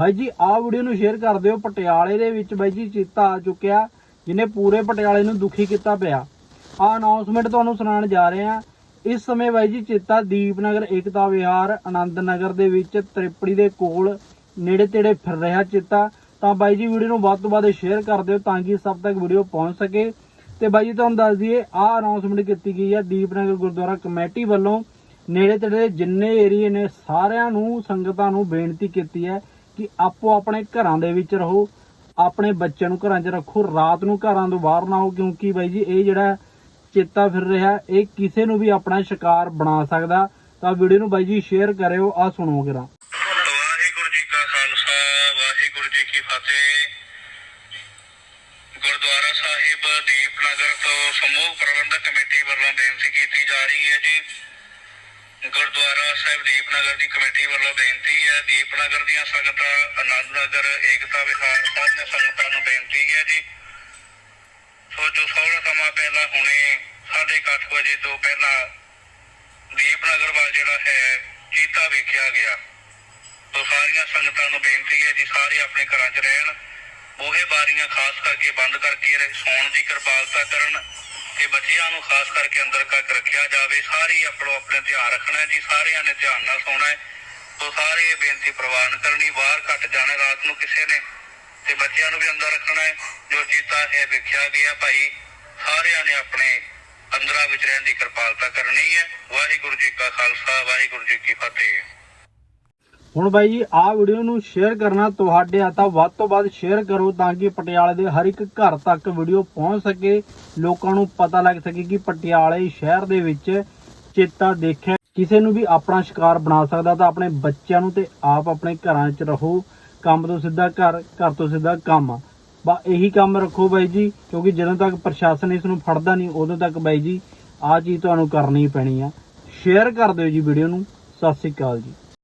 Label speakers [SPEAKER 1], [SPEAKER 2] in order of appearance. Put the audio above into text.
[SPEAKER 1] ਬਾਈ ਜੀ, ਆਹ ਵੀਡੀਓ ਨੂੰ ਸ਼ੇਅਰ ਕਰ ਦਿਓ, ਪਟਿਆਲੇ ਦੇ ਵਿੱਚ ਬਾਈ ਜੀ ਚੀਤਾ ਆ ਚੁੱਕਿਆ ਜਿਹਨੇ ਪੂਰੇ ਪਟਿਆਲੇ ਨੂੰ ਦੁਖੀ ਕੀਤਾ ਪਿਆ। ਆ ਅਨਾਉਂਸਮੈਂਟ ਤੁਹਾਨੂੰ ਸੁਣਾਉਣ ਜਾ ਰਹੇ ਹਾਂ। ਇਸ ਸਮੇਂ ਬਾਈ ਜੀ ਚੀਤਾ ਦੀਪਨਗਰ ਏਕਤਾ ਵਿਹਾਰ ਆਨੰਦ ਨਗਰ ਦੇ ਵਿੱਚ ਤ੍ਰਿਪੜੀ ਦੇ ਕੋਲ ਨੇੜੇ ਤੇੜੇ ਫਿਰ ਰਿਹਾ ਚੀਤਾ। ਤਾਂ ਬਾਈ ਜੀ ਵੀਡੀਓ ਨੂੰ ਵੱਧ ਤੋਂ ਵੱਧ ਸ਼ੇਅਰ ਕਰ ਦਿਓ ਤਾਂ ਕਿ ਸਭ ਤੱਕ ਵੀਡੀਓ ਪਹੁੰਚ ਸਕੇ। ਤੇ ਬਾਈ ਜੀ ਤੁਹਾਨੂੰ ਦੱਸ ਦਈਏ, ਆਹ ਅਨਾਉਂਸਮੈਂਟ ਕੀਤੀ ਗਈ ਹੈ ਦੀਪਨਗਰ ਗੁਰਦੁਆਰਾ ਕਮੇਟੀ ਵੱਲੋਂ। ਨੇੜੇ ਤੇੜੇ ਜਿੰਨੇ ਏਰੀਏ ਨੇ, ਸਾਰਿਆਂ ਨੂੰ, ਸੰਗਤਾਂ ਨੂੰ ਬੇਨਤੀ ਕੀਤੀ ਹੈ ਕਿ ਆਪੋ ਆਪਣੇ ਘਰਾਂ ਦੇ ਵਿੱਚ ਰਹੋ, ਆਪਣੇ ਬੱਚਿਆਂ ਨੂੰ ਘਰਾਂ 'ਚ ਰੱਖੋ, ਰਾਤ ਨੂੰ ਘਰਾਂ ਤੋਂ ਬਾਹਰ ਨਾ ਆਓ, ਕਿਉਂਕਿ ਬਾਈ ਜੀ ਇਹ ਜਿਹੜਾ ਚੇਤਾ ਫਿਰ ਰਿਹਾ, ਇਹ ਕਿਸੇ ਨੂੰ ਵੀ ਆਪਣਾ ਸ਼ਿਕਾਰ ਬਣਾ ਸਕਦਾ। ਤਾਂ ਵੀਡੀਓ ਨੂੰ ਬਾਈ ਜੀ ਸ਼ੇਅਰ ਕਰਿਓ ਆ ਸੁਣੋ ਕਿਰਾ
[SPEAKER 2] ਵਾਹਿਗੁਰੂ ਜੀ ਕਾ ਖਾਲਸਾ, ਵਾਹਿਗੁਰੂ ਜੀ ਕੀ ਫਤਿਹ। ਗੁਰਦੁਆਰਾ ਸਾਹਿਬ ਦੀਪਨਗਰ ਤੋਂ ਸਮੂਹ ਪ੍ਰਬੰਧਕ ਕਮੇਟੀ ਵੱਲੋਂ ਬੇਨਤੀ ਕੀਤੀ ਜਾ ਰਹੀ ਹੈ ਜੀ। ਗੁਰਦੁਆਰਾ ਸਾਹਿਬ ਦੀਪਨਗਰ ਦੀ ਕਮੇਟੀ ਵੱਲੋਂ ਬੇਨਤੀ ਹੈ, ਦੀਪਨਗਰ ਦੀਆਂ ਸੰਗਤਾਂ ਆਨੰਦ ਨਗਰ ਏਕਤਾ ਵਿਹਾਰ, ਸਾਰੀਆਂ ਸੰਗਤਾਂ ਨੂੰ ਬੇਨਤੀ ਹੈ ਜੀ। ਸੋ ਜੋ ਥੋੜਾ ਸਮਾਂ ਪਹਿਲਾਂ ਹੁਣੇ 8:30 ਵਜੇ ਤੋਂ ਪਹਿਲਾਂ ਦੀਪਨਗਰ ਵੱਲ ਜਿਹੜਾ ਹੈ, ਚੀਤਾ ਵੇਖਿਆ ਗਿਆ। ਤੋ ਸਾਰੀਆਂ ਸੰਗਤਾਂ ਨੂੰ ਬੇਨਤੀ ਹੈ ਜੀ, ਸਾਰੇ ਆਪਣੇ ਘਰਾਂ 'ਚ ਰਹਿਣ। ਬੂਹੇ ਬਾਰੀਆਂ ਖਾਸ ਕਰਕੇ ਬੰਦ ਕਰਕੇ ਰਹਿ- ਸੌਣ ਦੀ ਕਿਰਪਾਲਤਾ ਕਰਨ। ਤੇ ਬੱਚਿਆਂ ਨੂੰ ਖਾਸ ਕਰਕੇ ਅੰਦਰ ਕੱਕ ਰੱਖਿਆ ਜਾਵੇ। ਸਾਰੇ ਆਪਣੋ ਆਪਣੇ ਧਿਆਨ ਰੱਖਣਾ ਜੀ। ਸਾਰਿਆਂ ਨੇ ਧਿਆਨ ਨਾਲ ਸੌਣਾ ਹੈ। ਤੋ ਸਾਰੇ ਇਹ ਬੇਨਤੀ ਪ੍ਰਵਾਨ ਕਰਨੀ, ਬਾਹਰ ਘੱਟ ਜਾਣਾ, ਰਾਤ ਨੂੰ ਕਿਸੇ ਨੇ ਤੇ ਬੱਚਿਆਂ ਨੂੰ ਵੀ ਅੰਦਰ ਰੱਖਣਾ ਹੈ। ਜੋ ਚੀਤਾ ਹੈ ਵੇਖਿਆ ਗਿਆ ਭਾਈ, ਸਾਰਿਆਂ ਨੇ ਆਪਣੇ ਅੰਦਰਾਂ ਵਿੱਚ ਰਹਿਣ ਦੀ ਕਿਰਪਾਲਤਾ ਕਰਨੀ ਹੈ। ਵਾਹਿਗੁਰੂ ਜੀ ਕਾ ਖਾਲਸਾ, ਵਾਹਿਗੁਰੂ ਜੀ ਕੀ ਫਤਿਹ।
[SPEAKER 1] ਹੁਣ ਬਾਈ ਜੀ, ਆਹ ਵੀਡੀਓ ਨੂੰ ਸ਼ੇਅਰ ਕਰਨਾ ਤੁਹਾਡੇ ਹੱਥਾਂ ਵੱਧ ਤੋਂ ਵੱਧ ਸ਼ੇਅਰ ਕਰੋ ਤਾਂ ਕਿ ਪਟਿਆਲੇ ਦੇ ਹਰ ਇੱਕ ਘਰ ਤੱਕ ਵੀਡੀਓ ਪਹੁੰਚ ਸਕੇ। ਲੋਕਾਂ ਨੂੰ ਪਤਾ ਲੱਗ ਸਕੇ ਕਿ ਪਟਿਆਲੇ ਸ਼ਹਿਰ ਦੇ ਵਿੱਚ ਚੇਤਾ ਦੇਖਿਆ। ਕਿਸੇ ਨੂੰ ਵੀ ਆਪਣਾ ਸ਼ਿਕਾਰ ਬਣਾ ਸਕਦਾ ਤਾਂ ਆਪਣੇ ਬੱਚਿਆਂ ਨੂੰ ਤੇ ਆਪ ਆਪਣੇ ਘਰਾਂ 'ਚ ਰਹੋ। ਕੰਮ ਤੋਂ ਸਿੱਧਾ ਘਰ ਘਰ ਤੋਂ ਸਿੱਧਾ ਕੰਮ। ਬਾ, ਇਹੀ ਕੰਮ ਰੱਖੋ ਬਾਈ ਜੀ, ਕਿਉਂਕਿ ਜਦੋਂ ਤੱਕ ਪ੍ਰਸ਼ਾਸਨ ਇਸ ਨੂੰ ਫੜਦਾ ਨਹੀਂ, ਉਦੋਂ ਤੱਕ ਬਾਈ ਜੀ, ਆਹ ਚੀਜ਼ ਤੁਹਾਨੂੰ ਕਰਨੀ ਪੈਣੀ ਆ। ਸ਼ੇਅਰ ਕਰ ਦਿਓ ਜੀ ਵੀਡੀਓ ਨੂੰ। ਸਤਿ ਸ੍ਰੀ ਅਕਾਲ ਜੀ।